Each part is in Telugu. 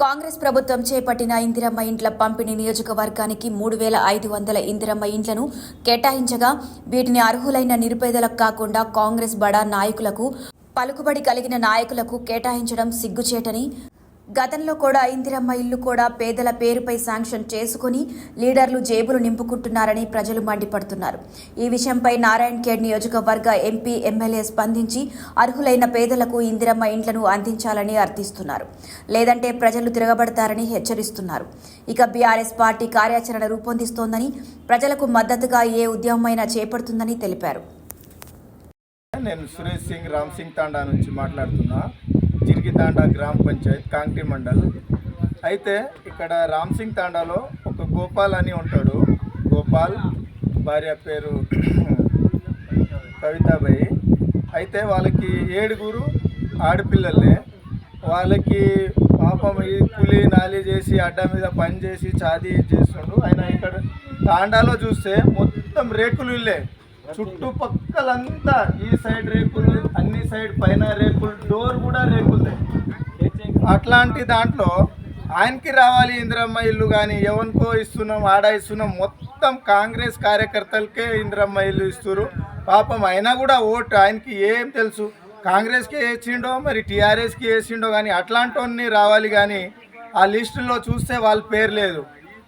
కాంగ్రెస్ ప్రభుత్వం చేపట్టిన ఇందిరమ్మ ఇండ్ల పంపిణీ నియోజకవర్గానికి మూడు వేల ఐదు వందల ఇందిరమ్మ ఇండ్లను కేటాయించగా వీటిని అర్హులైన నిరుపేదలకు కాకుండా కాంగ్రెస్ బడా నాయకులకు పలుకుబడి కలిగిన నాయకులకు కేటాయించడం సిగ్గుచేటని గతంలో కూడా ఇందిరమ్మ ఇల్లు కూడా పేదల పేరుపై శాంక్షన్ చేసుకుని లీడర్లు జేబులు నింపుకుంటున్నారని ప్రజలు మండిపడుతున్నారు. ఈ విషయంపై నారాయణ్ ఖేడ్ నియోజకవర్గ ఎంపీ ఎమ్మెల్యే స్పందించి అర్హులైన పేదలకు ఇందిరమ్మ ఇండ్లను అందించాలని అర్థిస్తున్నారు. లేదంటే ప్రజలు తిరగబడతారని హెచ్చరిస్తున్నారు. ఇక బీఆర్ఎస్ పార్టీ కార్యాచరణ రూపొందిస్తోందని ప్రజలకు మద్దతుగా ఏ ఉద్యమమైనా చేపడుతుందని తెలిపారు. నేను సురేష్ సింగ్ రామ్ సింగ్ తాండా నుంచి మాట్లాడుతున్నా. జిరిగితాండా గ్రామ పంచాయత్ కాంగ్రీ మండల్. అయితే ఇక్కడ రామ్సింగ్ తాండాలో ఒక గోపాల్ అని ఉంటాడు. గోపాల్ భార్య పేరు కవితాబాయి. అయితే వాళ్ళకి ఏడుగురు ఆడపిల్లలే. వాళ్ళకి పాపం ఈ కూలి నాలి చేసి అడ్డ మీద పని చేసి చాది చేస్తుండు. ఆయన ఇక్కడ తాండాలో చూస్తే మొత్తం రేకులు ఇల్లే. చుట్టుపక్కలంతా ఈ సైడ్ రేకులు అన్ని సైడ్ పైన రేకులు డోర్ కూడా రేకులే అట్లాంటి దాంట్లో ఆయనకి రావాలి ఇందిరమ్మ ఇల్లు కానీ ఎవరికో ఇస్తున్నాం ఆడ ఇస్తున్నాం మొత్తం కాంగ్రెస్ కార్యకర్తలకే ఇందిరమ్మ ఇల్లు ఇస్తున్నారు పాపం అయినా కూడా ఓటు ఆయనకి ఏం తెలుసు? కాంగ్రెస్కి వేసిండో మరి టీఆర్ఎస్కి వేసిండో కానీ అట్లాంటి రావాలి కానీ ఆ లిస్టులో చూస్తే వాళ్ళ పేరు లేదు.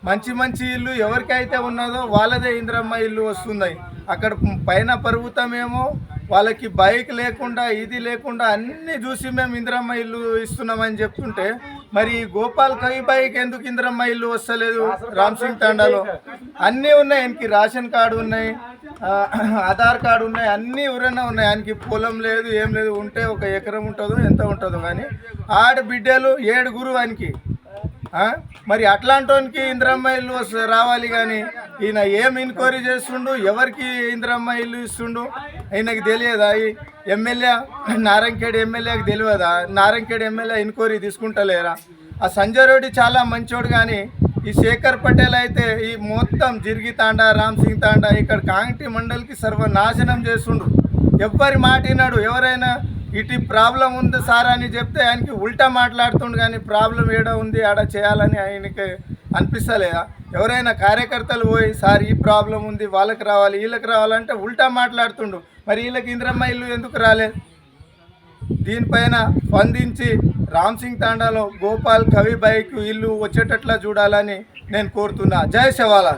మంచి మంచి ఇల్లు ఎవరికైతే ఉన్నదో వాళ్ళదే ఇందిరమ్మ ఇల్లు వస్తున్నాయి అక్కడ పైన పర్వతమేమో వాళ్ళకి బైక్ లేకుండా ఇది లేకుండా అన్నీ చూసి మేము ఇందిరమ్మ ఇల్లు ఇస్తున్నామని చెప్తుంటే మరి గోపాల్ కవి బైక్ ఎందుకు ఇందిరమ్మ ఇల్లు వస్తలేదు? రామ్ సింగ్ తాండాలో. అన్నీ ఉన్నాయి. ఆయనకి రేషన్ కార్డు ఉన్నాయి. ఆధార్ కార్డు ఉన్నాయి. అన్నీ ఎవరైనా ఉన్నాయి. ఆయనకి పొలం లేదు ఏం లేదు. ఉంటే ఒక ఎకరం ఉంటుందో ఎంత ఉంటుందో కానీ ఆడబిడ్డలు ఏడుగురు ఆయనకి. మరి అట్లాంటోనికి ఇందిరమ్మ ఇల్లు రావాలి కానీ ఈయన ఏం ఎంక్వైరీ చేస్తుండు? ఎవరికి ఇందిరమ్మ ఇల్లు ఇస్తుండు? ఆయనకి తెలియదా? ఈ ఎమ్మెల్యే నారాయణఖేడ్ ఎమ్మెల్యేకి తెలియదా? నారాయణఖేడ్ ఎమ్మెల్యే ఎంక్వైరీ తీసుకుంటలేరా? ఆ సంజయ్ రెడ్డి చాలా మంచోడు కానీ ఈ శేఖర్ పటేల్ అయితే ఈ మొత్తం జిర్గి తాండా రామ్ సింగ్ తాండా ఇక్కడ కాంగ్టీ మండలికి సర్వనాశనం చేస్తుండ్రు ఎవ్వరి మాట విన్నాడు ఎవరైనా ఇటు ప్రాబ్లం ఉంది సార్ అని చెప్తే ఆయనకి ఉల్టా మాట్లాడుతుండు కానీ ప్రాబ్లం ఏడ ఉంది? ఆడ చేయాలని ఆయనకి అనిపిస్తలేదా? ఎవరైనా కార్యకర్తలు పోయి సార్ ఈ ప్రాబ్లం ఉంది వాళ్ళకి రావాలి వీళ్ళకి రావాలంటే ఉల్టా మాట్లాడుతుండు. మరి వీళ్ళకి ఇంద్రమ్మ ఇల్లు ఎందుకు రాలేదు? దీనిపైన స్పందించి రామ్ సింగ్ తాండాలో గోపాల్ కవి బైక్ ఇల్లు వచ్చేటట్లా చూడాలని నేను కోరుతున్నా. జయ శవాలా